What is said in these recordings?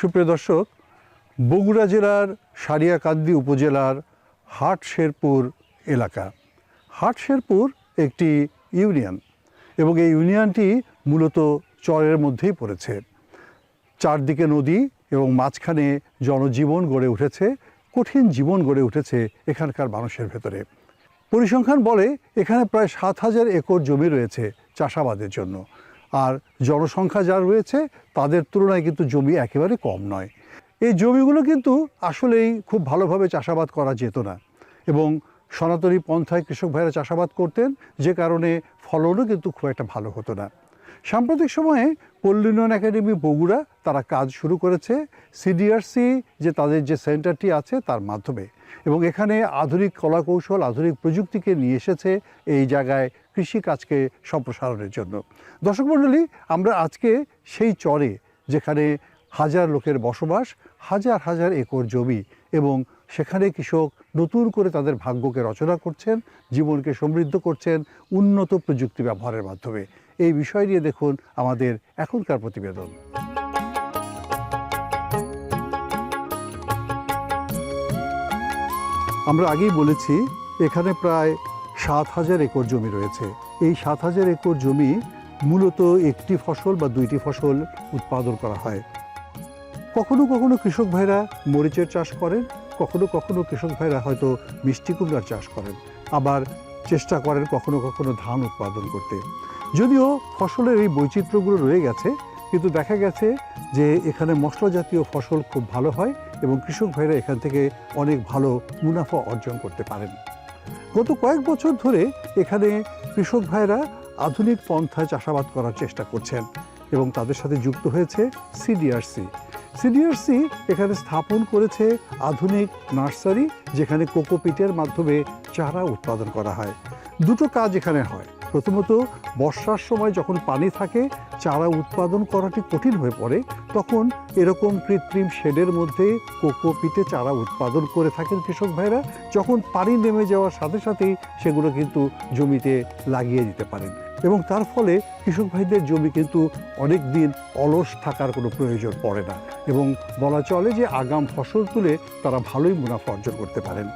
সুপ্রিয় দর্শক, বগুড়া জেলার সারিয়াকান্দি উপজেলার হাট শেরপুর এলাকা। হাট শেরপুর একটি ইউনিয়ন এবং এই ইউনিয়নটি মূলত চরের মধ্যেই পড়েছে। চারদিকে নদী এবং মাঝখানে জনজীবন গড়ে উঠেছে, কঠিন জীবন গড়ে উঠেছে এখানকার মানুষের ভেতরে। পরিসংখ্যান বলে এখানে প্রায় সাত হাজার একর জমি রয়েছে চাষাবাদের জন্য। আর জনসংখ্যা যা রয়েছে, তাদের তুলনায় কিন্তু জমি একেবারে কম নয়। এই জমিগুলো কিন্তু আসলেই খুব ভালোভাবে চাষাবাদ করা যেত না এবং সনাতনী পন্থায় কৃষক ভাইরা চাষাবাদ করতেন, যে কারণে ফলনও কিন্তু খুব একটা ভালো হতো না। সাম্প্রতিক সময়ে পল্লী উন্নয়ন একাডেমি বগুড়া তারা কাজ শুরু করেছে, সিডিআরসি যে তাদের যে সেন্টারটি আছে তার মাধ্যমে। এবং এখানে আধুনিক কলাকৌশল, আধুনিক প্রযুক্তিকে নিয়ে এসেছে, এই জায়গায় কৃষিকাজকে সম্প্রসারণের জন্য। দর্শক মণ্ডলী, আমরা আজকে সেই চরে যেখানে হাজার লোকের বসবাস, হাজার হাজার একর জমি এবং সেখানে কৃষক নতুন করে তাদের ভাগ্যকে রচনা করছেন, জীবনকে সমৃদ্ধ করছেন, উন্নত প্রযুক্তি ব্যবহারের মাধ্যমে। এই বিষয় নিয়ে দেখুন আমাদের এখনকার প্রতিবেদন। আমরা আগেই বলেছি, এখানে প্রায় সাত হাজার একর জমি রয়েছে। এই সাত হাজার একর জমি মূলত একটি ফসল বা দুইটি ফসল উৎপাদন করা হয়। কখনো কখনো কৃষক ভাইরা মরিচের চাষ করেন, কখনো কখনো কৃষক ভাইরা হয়তো মিষ্টি কুমড়ার চাষ করেন, আবার চেষ্টা করেন কখনো কখনো ধান উৎপাদন করতে। যদিও ফসলের এই বৈচিত্র্যগুলো রয়ে গেছে, কিন্তু দেখা গেছে যে এখানে মশলা জাতীয় ফসল খুব ভালো হয় এবং কৃষক ভাইরা এখান থেকে অনেক ভালো মুনাফা অর্জন করতে পারেন। গত কয়েক বছর ধরে এখানে কৃষক ভাইরা আধুনিক পন্থায় চাষাবাদ করার চেষ্টা করছেন এবং তাদের সাথে যুক্ত হয়েছে সিডিআরসি সিডিআরসি এখানে স্থাপন করেছে আধুনিক নার্সারি, যেখানে কোকোপিটের মাধ্যমে চারা উৎপাদন করা হয়। দুটো কাজ এখানে হয়। প্রথমত, বর্ষার সময় যখন পানি থাকে, চারা উৎপাদন করাটি কঠিন হয়ে পড়ে, তখন এরকম কৃত্রিম শেডের মধ্যে কোকোপিটে চারা উৎপাদন করে থাকেন কৃষক ভাইরা। যখন পানি নেমে যাওয়ার সাথে সাথেই সেগুলো কিন্তু জমিতে লাগিয়ে দিতে পারেন। এবং তার ফলে কৃষক ভাইদের জমি কিন্তু অনেক দিন অলস থাকার কোনো প্রয়োজন পড়ে না। এবং বলা চলে যে, আগাম ফসল তুলে তারা ভালোই মুনাফা অর্জন করতে পারেন।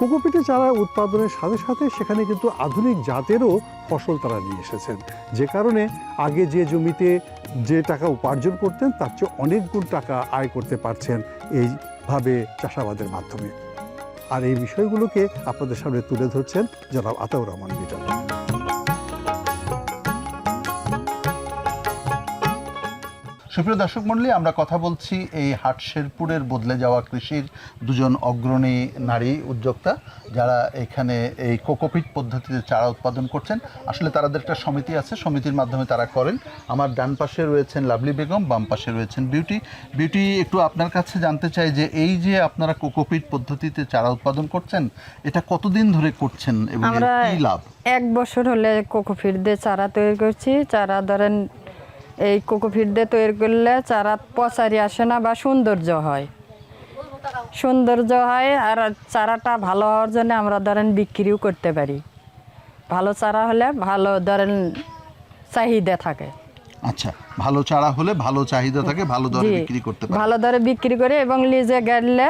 কোকোপিটে চারা উৎপাদনের সাথে সাথে সেখানে কিন্তু আধুনিক জাতেরও ফসল তারা নিয়ে এসেছেন। যে কারণে আগে যে জমিতে যে টাকা উপার্জন করতেন, তার চেয়ে অনেক গুণ টাকা আয় করতে পারছেন এইভাবে চাষাবাদের মাধ্যমে। আর এই বিষয়গুলোকে আপনাদের সামনে তুলে ধরছেন জনাব আতাউর রহমান বিটন সুপ্রিয় দর্শক মণ্ডলী আমরা কথা বলছি এই হাটশেরপুরের বদলে যাওয়া কৃষির দুজন অগ্রণী নারী উদ্যোক্তা যারা এখানে এই কোকোপিট পদ্ধতিতে চারা উৎপাদন করছেন। আসলে তাদের একটা সমিতি আছে সমিতির মাধ্যমে তারা করেন। আমার ডান পাশে রয়েছেন লাভলি বেগম বাম পাশে রয়েছেন বিউটি। বিউটি একটু আপনার কাছে জানতে চাই যে এই যে আপনারা কোকোপিট পদ্ধতিতে চারা উৎপাদন করছেন এটা কতদিন ধরে করছেন এবং কি লাভ? এক বছর হলে কোকোফিট দিয়ে চারা তৈরি করছি। চারা ধরেন এই কোকোফিট দিয়ে তৈরি করলে চারা পচারি আসে না বা সৌন্দর্য হয়। সৌন্দর্য হয় আর চারাটা ভালো হওয়ার জন্য আমরা ধরেন বিক্রিও করতে পারি। ভালো চারা হলে ভালো ধরেন চাহিদা থাকে। আচ্ছা ভালো চারা হলে ভালো চাহিদা থাকে ভালো দরে বিক্রি করতে ভালো দরে বিক্রি করে এবং লিজে গেলে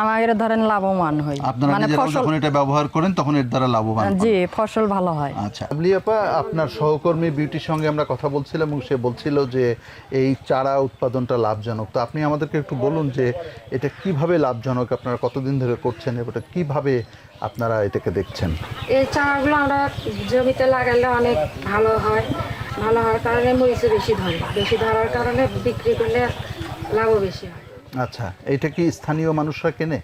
আমাদের ধরেন লাভবান হই। আপনারা নিজেরাও যখন এটা ব্যবহার করেন তখন এর দ্বারা লাভবান জি ফসল ভালো হয়। আচ্ছা। আবলি আপা আপনার সহকর্মী বিউটির সঙ্গে আমরা কথা বলছিলাম এবং সে বলছিল যে এই চারা উৎপাদনটা লাভজনক। তো আপনি আমাদেরকে একটু বলুন যে এটা কীভাবে লাভজনক? আপনারা কতদিন ধরে করছেন? এটা কীভাবে আপনারা এটাকে দেখছেন? এই চারাগুলো আমরা জমিতে লাগালে অনেক ভালো হয়। ভালো হওয়ার কারণে মরিচে বেশি ধরে। বেশি ধরার কারণে বিক্রি করলে লাভও বেশি হয়। আচ্ছা এটা কি স্থানীয় মানুষরা কেনে?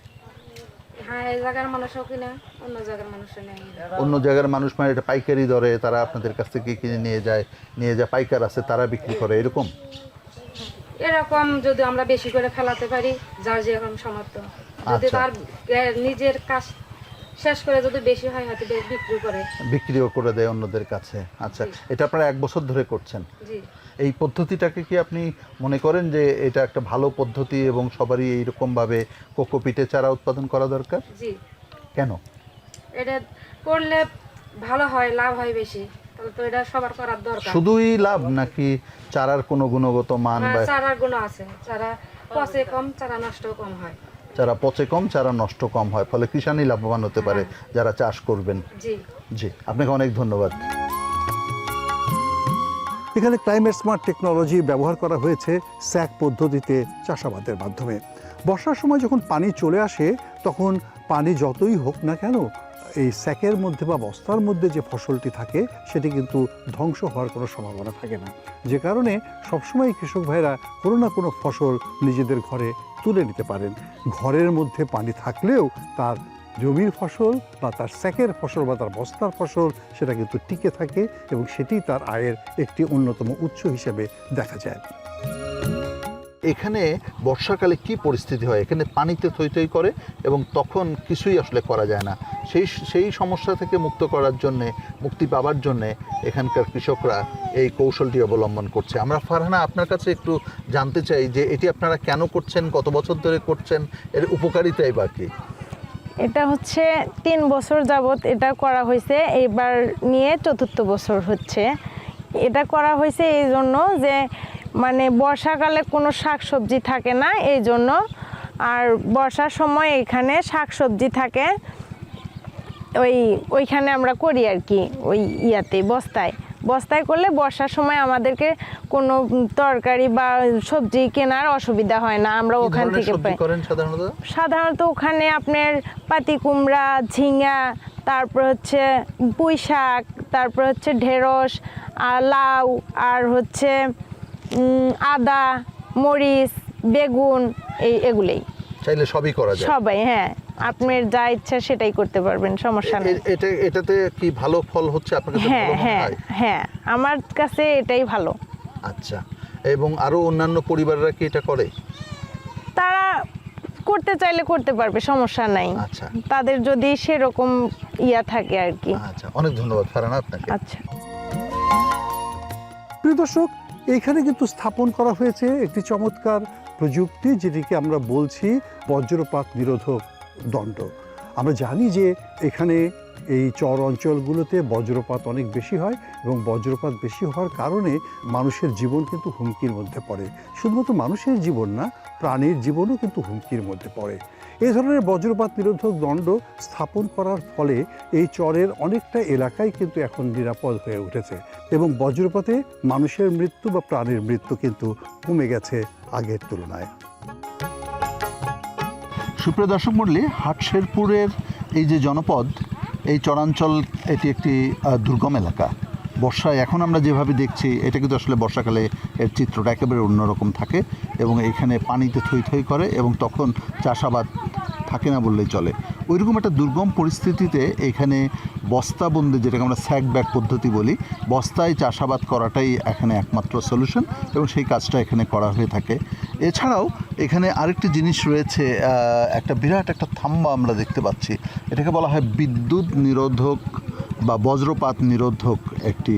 হ্যাঁ এই জায়গার মানুষও কিনে অন্য জায়গার মানুষও নেই অন্য জায়গার মানুষ মানে এটা পাইকারি দরে তারা আপনাদের কাছ থেকে কিনে নিয়ে যায় নিয়ে যা পাইকার আছে তারা বিক্রি করে এরকম? এরকম যদি আমরা বেশি করে ফেলাতে পারি যার যেরকম সমর্থ যদি আচ্ছা। তার নিজের কাজ শেষ করে যদি বেশি হয় হয়তো বিক্রি করে। বিক্রিও করে দেয় অন্যদের কাছে। আচ্ছা এটা আপনারা এক বছর ধরে করছেন? জি। এই পদ্ধতিটাকে কি আপনি মনে করেন যে এটা একটা ভালো পদ্ধতি এবং সবারই এইরকমভাবে কোকোপিটে চারা উৎপাদন করা দরকার? জি। কেন? এটা করলে ভালো হয় লাভ হয় বেশি। তাহলে তো এটা সবার করার দরকার। শুধুই লাভ নাকি চারার কোনো গুণগত মান বা হ্যাঁ, চারার গুণ আছে। চারা পচে কম চারা নষ্ট কম হয়। চারা পচে কম চারা নষ্ট কম হয়। ফলে কৃষানি লাভবান হতে পারে যারা চাষ করবেন। জি। জি আপনাকে অনেক ধন্যবাদ। এখানে ক্লাইমেট স্মার্ট টেকনোলজি ব্যবহার করা হয়েছে স্যাক পদ্ধতিতে চাষাবাদের মাধ্যমে। বর্ষার সময় যখন পানি চলে আসে, তখন পানি যতই হোক না কেন, এই স্যাকের মধ্যে বা বস্তার মধ্যে যে ফসলটি থাকে, সেটি কিন্তু ধ্বংস হওয়ার কোনো সম্ভাবনা থাকে না। যে কারণে সবসময় কৃষক ভাইরা কোনো না কোনো ফসল নিজেদের ঘরে তুলে নিতে পারেন। ঘরের মধ্যে পানি থাকলেও তার জমির ফসল বা তার স্যাকের ফসল বা তার বস্তার ফসল সেটা কিন্তু টিকে থাকে এবং সেটি তার আয়ের একটি অন্যতম উৎস হিসেবে দেখা যায়। এখানে বর্ষাকালে কি পরিস্থিতি হয়? এখানে পানিতে থই থই করে এবং তখন কিছুই আসলে করা যায় না। সেই সেই সমস্যা থেকে মুক্ত করার জন্যে, মুক্তি পাওয়ার জন্যে এখানকার কৃষকরা এই কৌশলটি অবলম্বন করছে। আমরা ফারহানা, আপনার কাছে একটু জানতে চাই যে এটি আপনারা কেন করছেন? কত বছর ধরে করছেন? এর উপকারিতাই বা কি? এটা হচ্ছে তিন বছর যাবত এটা করা হয়েছে এবার নিয়ে চতুর্থ বছর হচ্ছে। এটা করা হয়েছে এই জন্য যে মানে বর্ষাকালে কোনো শাকসবজি থাকে না এই জন্য। আর বর্ষার সময় এখানে শাকসবজি থাকে, ওই, ওইখানে আমরা করি আর কি, ওই ইয়াতে, বস্তায়। বস্তায় করলে বর্ষার সময় আমাদেরকে কোনো তরকারি বা সবজি কেনার অসুবিধা হয় না। আমরা ওখান থেকে পাই। সাধারণত? সাধারণত ওখানে আপনার পাতি কুমড়া ঝিঙা তারপর হচ্ছে পুঁই শাক তারপর হচ্ছে ঢেঁড়স আর লাউ আর হচ্ছে আদা মরিচ বেগুন এই এগুলোই। চাইলে সবই করা যায়। সবাই হ্যাঁ। আপনার যা ইচ্ছা সেটাই করতে পারবেন সমস্যা নেই। এটা এটাতে কি ভালো ফল হচ্ছে আপনার কাছে হ্যাঁ হ্যাঁ? হ্যাঁ আমার কাছে এটাই ভালো। আচ্ছা এবং আরও অন্যান্য পরিবাররা কি এটা করে? তারা করতে চাইলে করতে পারবে সমস্যা নাই। আচ্ছা। তাদের যদি সেরকম ইয়া থাকে আর কি। আচ্ছা অনেক ধন্যবাদ ফারানা আপনাকে। আচ্ছা। প্রিয় দর্শক এখানে কিন্তু স্থাপন করা হয়েছে একটি চমৎকার প্রযুক্তি যেটিকে আমরা বলছি বজ্রপাত নিরোধক দণ্ড। আমরা জানি যে এখানে এই চর অঞ্চলগুলোতে বজ্রপাত অনেক বেশি হয় এবং বজ্রপাত বেশি হওয়ার কারণে মানুষের জীবন কিন্তু হুমকির মধ্যে পড়ে। শুধুমাত্র মানুষের জীবন না, প্রাণীর জীবনও কিন্তু হুমকির মধ্যে পড়ে। এই ধরনের বজ্রপাত নিরোধক দণ্ড স্থাপন করার ফলে এই চরের অনেকটা এলাকাই কিন্তু এখন নিরাপদ হয়ে উঠেছে এবং বজ্রপাতে মানুষের মৃত্যু বা প্রাণীর মৃত্যু কিন্তু কমে গেছে আগের তুলনায়। সুপ্রিয় দর্শক মণ্ডলী হাটশেরপুরের এই যে জনপদ, এই চরাঞ্চল এটি একটি দুর্গম এলাকা। বর্ষায় এখন আমরা যেভাবে দেখছি, এটা কিন্তু আসলে বর্ষাকালে এর চিত্রটা একেবারে অন্যরকম থাকে এবং এখানে পানিতে থই থই করে এবং তখন চাষাবাদ থাকে না বললেই চলে। ওইরকম একটা দুর্গম পরিস্থিতিতে এখানে বস্তাবন্দি যেটাকে আমরা স্যাক ব্যাগ পদ্ধতি বলি, বস্তায় চাষাবাদ করাটাই এখানে একমাত্র সলিউশন এবং সেই কাজটা এখানে করা হয়ে থাকে। এছাড়াও এখানে আরেকটি জিনিস রয়েছে একটা বিরাট একটা থাম্বা আমরা দেখতে পাচ্ছি। এটাকে বলা হয় বিদ্যুৎ নিরোধক বা বজ্রপাত নিরোধক একটি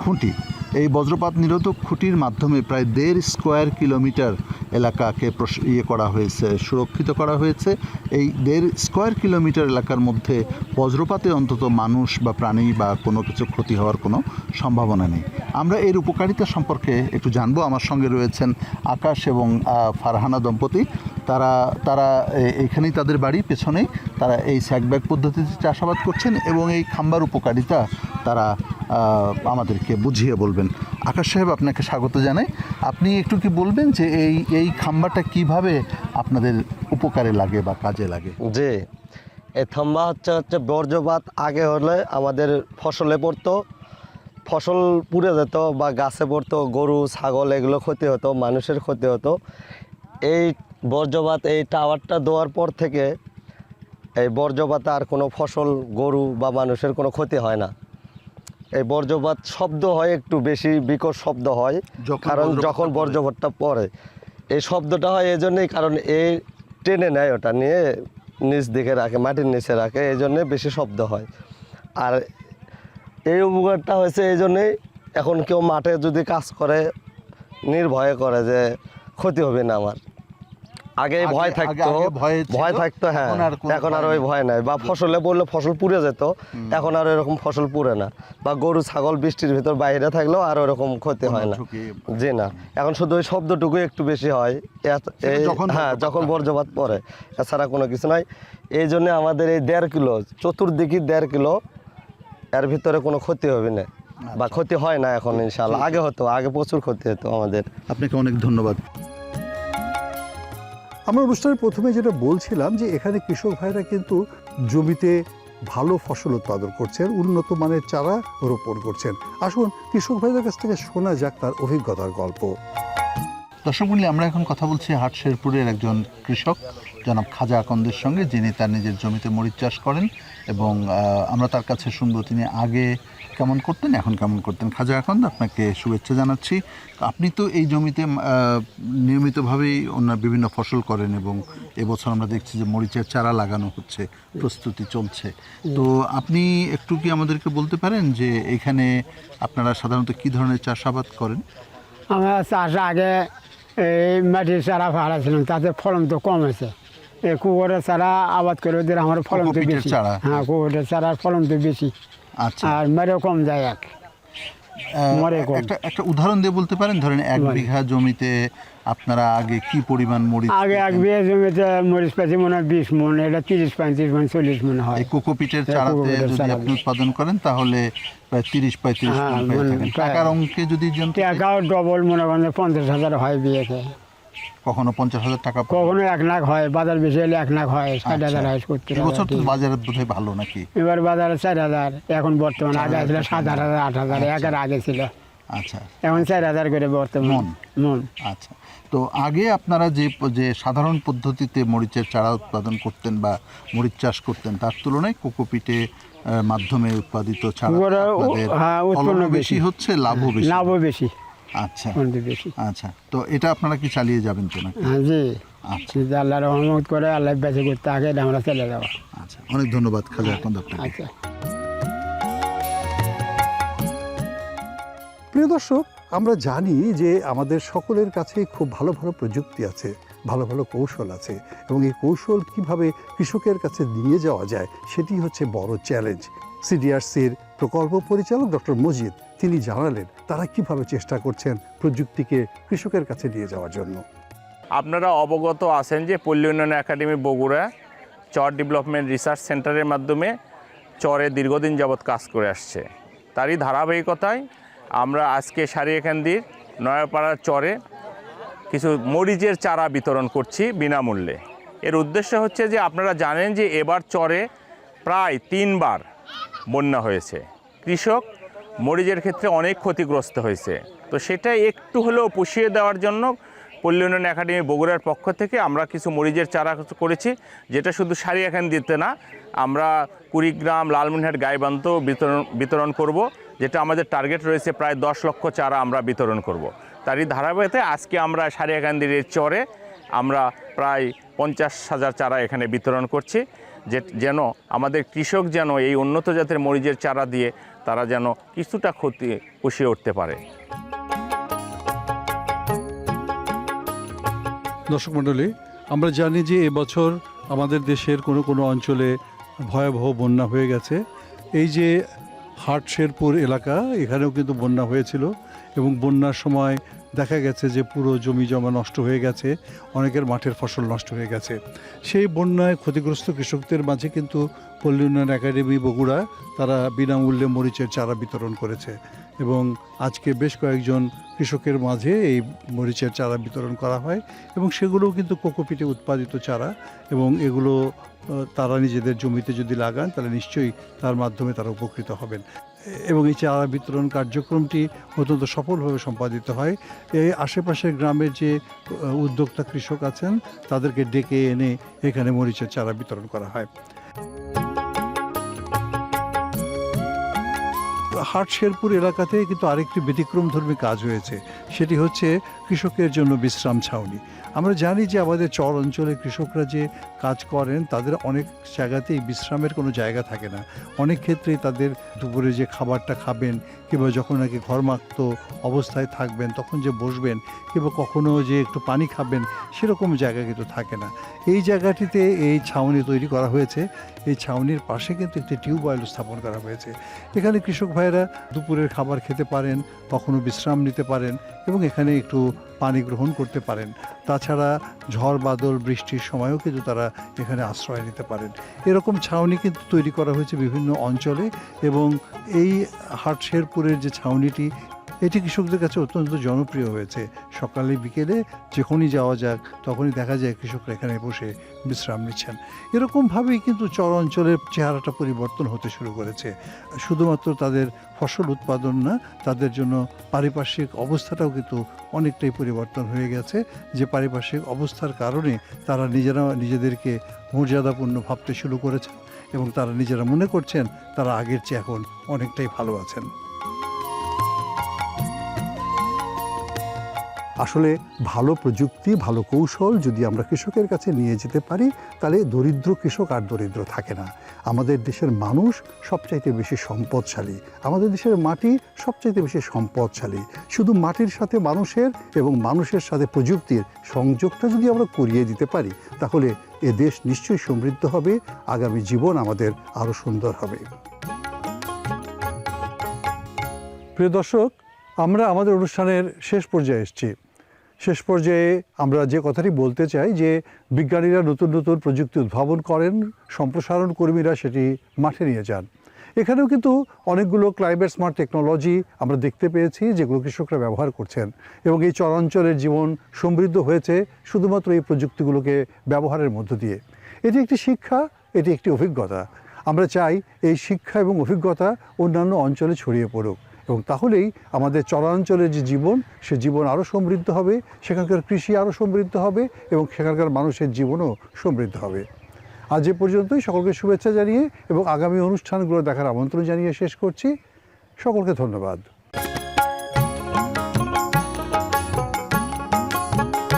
খুঁটি। এই বজ্রপাত নিরোধক খুঁটির মাধ্যমে প্রায় দেড় স্কোয়ার কিলোমিটার এলাকাকে ইয়ে করা হয়েছে, সুরক্ষিত করা হয়েছে। এই দেড় স্কোয়ার কিলোমিটার এলাকার মধ্যে বজ্রপাতে অন্তত মানুষ বা প্রাণী বা কোনো কিছু ক্ষতি হওয়ার কোনো সম্ভাবনা নেই। আমরা এর উপকারিতা সম্পর্কে একটু জানব। আমার সঙ্গে রয়েছেন আকাশ এবং ফারহানা দম্পতি। তারা তারা এখানেই তাদের বাড়ি, পেছনেই তারা এই স্যাকব্যাগ পদ্ধতিতে চাষাবাদ করছেন এবং এই খাম্বার উপকারিতা তারা আমাদেরকে বুঝিয়ে বলবেন। আকাশ সাহেব, আপনাকে স্বাগত জানাই। আপনি একটু কি বলবেন যে এই এই খাম্বাটা কীভাবে আপনাদের উপকারে লাগে বা কাজে লাগে? জি, এই থাম্বা হচ্ছে হচ্ছে বর্জ্যপাত। আগে হলে আমাদের ফসলে পড়তো। ফসল পুড়ে যেত বা গাছে পড়তো, গরু, ছাগল, এগুলো ক্ষতি হতো, মানুষের ক্ষতি হতো। এই বর্জ্যপাত, এই টাওয়ারটা দেওয়ার পর থেকে এই বর্জ্যপাতে আর কোনো ফসল, গরু বা মানুষের কোনো ক্ষতি হয় না। এই বর্জ্যপাত শব্দ হয় একটু বেশি বিকট শব্দ হয় কারণ যখন বর্জ্যপাতটা পড়ে এই শব্দটা হয় এই জন্যই কারণ এই টেনে নেয় ওটা নিয়ে নিচ দিকে রাখে মাটির নিচে রাখে এই জন্যে বেশি শব্দ হয়। আর এই উপকারটা হয়েছে এই জন্যেই এখন কেউ মাঠে যদি কাজ করে নির্ভয়ে করে যে ক্ষতি হবে না আমার। আগে ভয় থাকতো। ভয় থাকতো হ্যাঁ। এখন আর ওই ভয় নাই। বা ফসলে পড়লে ফসল পুড়ে যেত। এখন আর এরকম ফসল পুড়ে না। বা গরু ছাগল বৃষ্টির ভিতর বাইরে থাকলেও আর ওরকম ক্ষতি হয় না। জি না। এখন শুধু ওই শব্দটুকু একটু বেশি হয়। হ্যাঁ যখন। বর্জ্যপাত পড়ে। এছাড়া কোনো কিছু নাই। এই জন্য আমাদের এই দেড় কিলো চতুর্দিকে দেড় কিলো এর ভিতরে কোনো ক্ষতি হবে না। বা আচ্ছা। ক্ষতি হয় না এখন ইনশাল্লাহ আগে হতো আগে প্রচুর ক্ষতি হতো আমাদের। আপনাকে অনেক ধন্যবাদ। আমরা অনুষ্ঠানের প্রথমে যেটা বলছিলাম যে এখানে কৃষক ভাইরা কিন্তু জমিতে ভালো ফসল উৎপাদন করছেন, উন্নত মানের চারা রোপণ করছেন। আসুন কৃষক ভাইদের কাছ থেকে শোনা যাক তার অভিজ্ঞতার গল্প। দর্শক আমরা এখন কথা বলছি হাট শেরপুরের একজন কৃষক। জনাব খাজা আকন্দের সঙ্গে, যিনি তার নিজের জমিতে মরিচ চাষ করেন এবং আমরা তার কাছে শুনব তিনি আগে কেমন করতেন, এখন কেমন করতেন। খাজা আকন্দ, আপনাকে শুভেচ্ছা জানাচ্ছি। আপনি তো এই জমিতে নিয়মিতভাবেই ওনার বিভিন্ন ফসল করেন এবং এবছর আমরা দেখছি যে মরিচের চারা লাগানো হচ্ছে, প্রস্তুতি চলছে। তো আপনি একটু কি আমাদেরকে বলতে পারেন যে এখানে আপনারা সাধারণত কি ধরনের চাষাবাদ করেন? আমরা চাষ আগে এই মাটির চারা ফাড়াছিলাম তাতে ফলন তো কম হয়েছে। কুকুরের চারা আবাদ করে ওদের আমার ফলন তো বেশি? হ্যাঁ কুকুরের চারার ফলন তো বেশি। আচ্ছা। আর মেরেও কম যায় এক। মরে কম। একটা একটা উদাহরণ দিয়ে বলতে পারেন? ধরেন এক বিঘা জমিতে আপনারা আগে কি পরিমাণ মরিচ আগে এক? বিয়ে জমিতে মরিচ পাচ্ছি মনে হয় বিশ মন এটা তিরিশ পঁয়ত্রিশ মন চল্লিশ মন হয়। কোকোপিটের হ্যাঁ, চারাতে যদি আপনি উৎপাদন করেন তাহলে প্রায় তিরিশ পঁয়ত্রিশ হ্যাঁ, মন টাকার অঙ্কে যদি টাকাও ডবল মনে করেন পঞ্চাশ হাজার হয় বিয়েতে কখনো পঞ্চাশ হাজার টাকা কখনো এক লাখ হয় বাজার বেশি হলে এক লাখ হয় ষাট আচ্ছা। হাজার হয় সত্তর এবছর তো হাজার বাজারে বোধহয় ভালো নাকি? এবার বাজারে চার হাজার এখন বর্তমানে আগে ছিল সাত হাজার আট হাজার একের আগে ছিল। আচ্ছা। এখন চার হাজার করে বর্তমান। মন। আচ্ছা। তো আগে আপনারা যে যে সাধারণ পদ্ধতিতে মরিচের চারা উৎপাদন করতেন বা মরিচ চাষ করতেন তার তুলনায় কোকোপিটে মাধ্যমে উৎপাদিত চারা হ্যাঁ, বেশি। বেশি। হচ্ছে লাভও বেশি লাভও বেশি। আচ্ছা। বেশি। আচ্ছা। তো এটা আপনারা কি চালিয়ে যাবেন তো নাকি হ্যাঁ জি। আচ্ছা। যদি আল্লাহ রহমত করে আল্লাহ বেঁচে করতে আগে আমরা চলে যাব। আচ্ছা। অনেক ধন্যবাদ খাজা আকন্দ আপনাকে। আচ্ছা। প্রিয় দর্শক আমরা জানি যে আমাদের সকলের কাছেই খুব ভালো ভালো প্রযুক্তি আছে ভালো ভালো কৌশল আছে এবং এই কৌশল কীভাবে কৃষকের কাছে নিয়ে যাওয়া যায় সেটি হচ্ছে বড় চ্যালেঞ্জ। সিডিআরসির প্রকল্প পরিচালক ডক্টর মজিদ তিনি জানালেন তারা কীভাবে চেষ্টা করছেন প্রযুক্তিকে কৃষকের কাছে নিয়ে যাওয়ার জন্য। আপনারা অবগত আছেন যে Palli Unnayan academy Bogura Char development research সেন্টারের মাধ্যমে চরে দীর্ঘদিন যাবৎ কাজ করে আসছে। তারই ধারাবাহিকতায় আমরা আজকে সারিয়াকান্দির নয়াপাড়ার চরে কিছু মরিচের চারা বিতরণ করছি বিনামূল্যে। এর উদ্দেশ্য হচ্ছে যে আপনারা জানেন যে এবার চরে প্রায় তিনবার বন্যা হয়েছে। কৃষক মরিচের ক্ষেত্রে অনেক ক্ষতিগ্রস্ত হয়েছে। তো সেটা একটু হলেও পুষিয়ে দেওয়ার জন্য পল্লী উন্নয়ন একাডেমি বগুড়ার পক্ষ থেকে আমরা কিছু মরিচের চারা করেছি, যেটা শুধু সারিয়াখান দিতে না, আমরা কুড়িগ্রাম লালমনিহাট গাইবান্ত বিতরণ বিতরণ করব, যেটা আমাদের টার্গেট রয়েছে প্রায় দশ লক্ষ চারা আমরা বিতরণ করব। তারই ধারাবাহিকতায় আজকে আমরা সারিয়াকান্দির চরে আমরা প্রায় পঞ্চাশ হাজার চারা এখানে বিতরণ করছি, যে, যেন আমাদের কৃষক যেন এই উন্নত জাতের মরিচের চারা দিয়ে তারা যেন কিছুটা ক্ষতি পুষিয়ে উঠতে পারে। দর্শক মণ্ডলী, আমরা জানি যে এবছর আমাদের দেশের কোনো কোনো অঞ্চলে ভয়াবহ বন্যা হয়ে গেছে। এই যে হাটশেরপুর এলাকা, এখানেও কিন্তু বন্যা হয়েছিল এবং বন্যার সময় দেখা গেছে যে পুরো জমি জমা নষ্ট হয়ে গেছে, অনেকের মাঠের ফসল নষ্ট হয়ে গেছে। সেই বন্যায় ক্ষতিগ্রস্ত কৃষকদের মাঝে কিন্তু পল্লী উন্নয়ন একাডেমি বগুড়া, তারা বিনামূল্যে মরিচের চারা বিতরণ করেছে এবং আজকে বেশ কয়েকজন কৃষকের মাঝে এই মরিচের চারা বিতরণ করা হয় এবং সেগুলোও কিন্তু কোকোপিটে উৎপাদিত চারা এবং এগুলো তারা নিজেদের জমিতে যদি লাগান, তাহলে নিশ্চয়ই তার মাধ্যমে তারা উপকৃত হবেন। এবং এই চারা বিতরণ কার্যক্রমটি অত্যন্ত সফলভাবে সম্পাদিত হয়। এই আশেপাশের গ্রামের যে উদ্যোক্তা কৃষক আছেন, তাদেরকে ডেকে এনে এখানে মরিচের চারা বিতরণ করা হয়। হাট শেরপুর এলাকাতে কিন্তু আরেকটি ব্যতিক্রমধর্মী কাজ হয়েছে। সেটি হচ্ছে কৃষকের জন্য বিশ্রাম ছাউনি। আমরা জানি যে আমাদের চর অঞ্চলে কৃষকরা যে কাজ করেন, তাদের অনেক জায়গাতেই বিশ্রামের কোনো জায়গা থাকে না। অনেক ক্ষেত্রেই তাদের দুপুরে যে খাবারটা খাবেন, কিংবা যখন নাকি ঘরমাক্ত অবস্থায় থাকবেন, তখন যে বসবেন, কিংবা কখনো যে একটু পানি খাবেন, সেরকম জায়গা কিন্তু থাকে না। এই জায়গাটিতে এই ছাউনি তৈরি করা হয়েছে। এই ছাউনির পাশে কিন্তু একটি টিউবওয়েল স্থাপন করা হয়েছে। এখানে কৃষক ভাইয়েরা দুপুরের খাবার খেতে পারেন, কখনো বিশ্রাম নিতে পারেন এবং এখানে একটু পানি গ্রহণ করতে পারেন। তাছাড়া ঝড়, বাদল, বৃষ্টির সময়ও কিন্তু তারা এখানে আশ্রয় নিতে পারেন। এরকম ছাউনি কিন্তু তৈরি করা হয়েছে বিভিন্ন অঞ্চলে এবং এই হাট শেরপুরের যে ছাউনিটি এটি কৃষকদের কাছে অত্যন্ত জনপ্রিয় হয়েছে। সকালে, বিকেলে যখনই যাওয়া যাক, তখনই দেখা যায় কৃষকরা এখানে বসে বিশ্রাম নিচ্ছেন। এরকমভাবেই কিন্তু চর অঞ্চলের চেহারাটা পরিবর্তন হতে শুরু করেছে। শুধুমাত্র তাদের ফসল উৎপাদন না, তাদের জন্য পারিপার্শ্বিক অবস্থাটাও কিন্তু অনেকটাই পরিবর্তন হয়ে গেছে। যে পারিপার্শ্বিক অবস্থার কারণে তারা নিজেরা, নিজেদেরকে মর্যাদাপূর্ণ ভাবতে শুরু করেছেন এবং তারা নিজেরা মনে করছেন, তারা আগের চেয়ে এখন অনেকটাই ভালো আছেন। আসলে ভালো প্রযুক্তি, ভালো কৌশল যদি আমরা কৃষকের কাছে নিয়ে যেতে পারি, তাহলে দরিদ্র কৃষক আর দরিদ্র থাকে না। আমাদের দেশের মানুষ সবচাইতে বেশি সম্পদশালী। আমাদের দেশের মাটি সবচাইতে বেশি সম্পদশালী। শুধু মাটির সাথে মানুষের এবং মানুষের সাথে প্রযুক্তির সংযোগটা যদি আমরা করিয়ে দিতে পারি, তাহলে এ দেশ নিশ্চয়ই সমৃদ্ধ হবে, আগামী জীবন আমাদের আরও সুন্দর হবে। প্রিয় দর্শক, আমরা আমাদের অনুষ্ঠানের শেষ পর্যায়ে এসেছি। শেষ পর্যায়ে আমরা যে কথাটি বলতে চাই যে বিজ্ঞানীরা নতুন নতুন প্রযুক্তি উদ্ভাবন করেন, সম্প্রসারণ কর্মীরা সেটি মাঠে নিয়ে যান। এখানেও কিন্তু অনেকগুলো ক্লাইমেট স্মার্ট টেকনোলজি আমরা দেখতে পেয়েছি যেগুলো কৃষকরা ব্যবহার করছেন এবং এই চরাঞ্চলের জীবন সমৃদ্ধ হয়েছে শুধুমাত্র এই প্রযুক্তিগুলোকে ব্যবহারের মধ্য দিয়ে। এটি একটি শিক্ষা, এটি একটি অভিজ্ঞতা। আমরা চাই এই শিক্ষা এবং অভিজ্ঞতা অন্যান্য অঞ্চলে ছড়িয়ে পড়ুক। এবং তাহলেই আমাদের চরাঞ্চলের যে জীবন, সে জীবন আরও সমৃদ্ধ হবে, সেখানকার কৃষি আরও সমৃদ্ধ হবে এবং সেখানকার মানুষের জীবনও সমৃদ্ধ হবে। আজ এ পর্যন্তই, সকলকে শুভেচ্ছা জানিয়ে এবং আগামী অনুষ্ঠানগুলো দেখার আমন্ত্রণ জানিয়ে শেষ করছি। সকলকে ধন্যবাদ।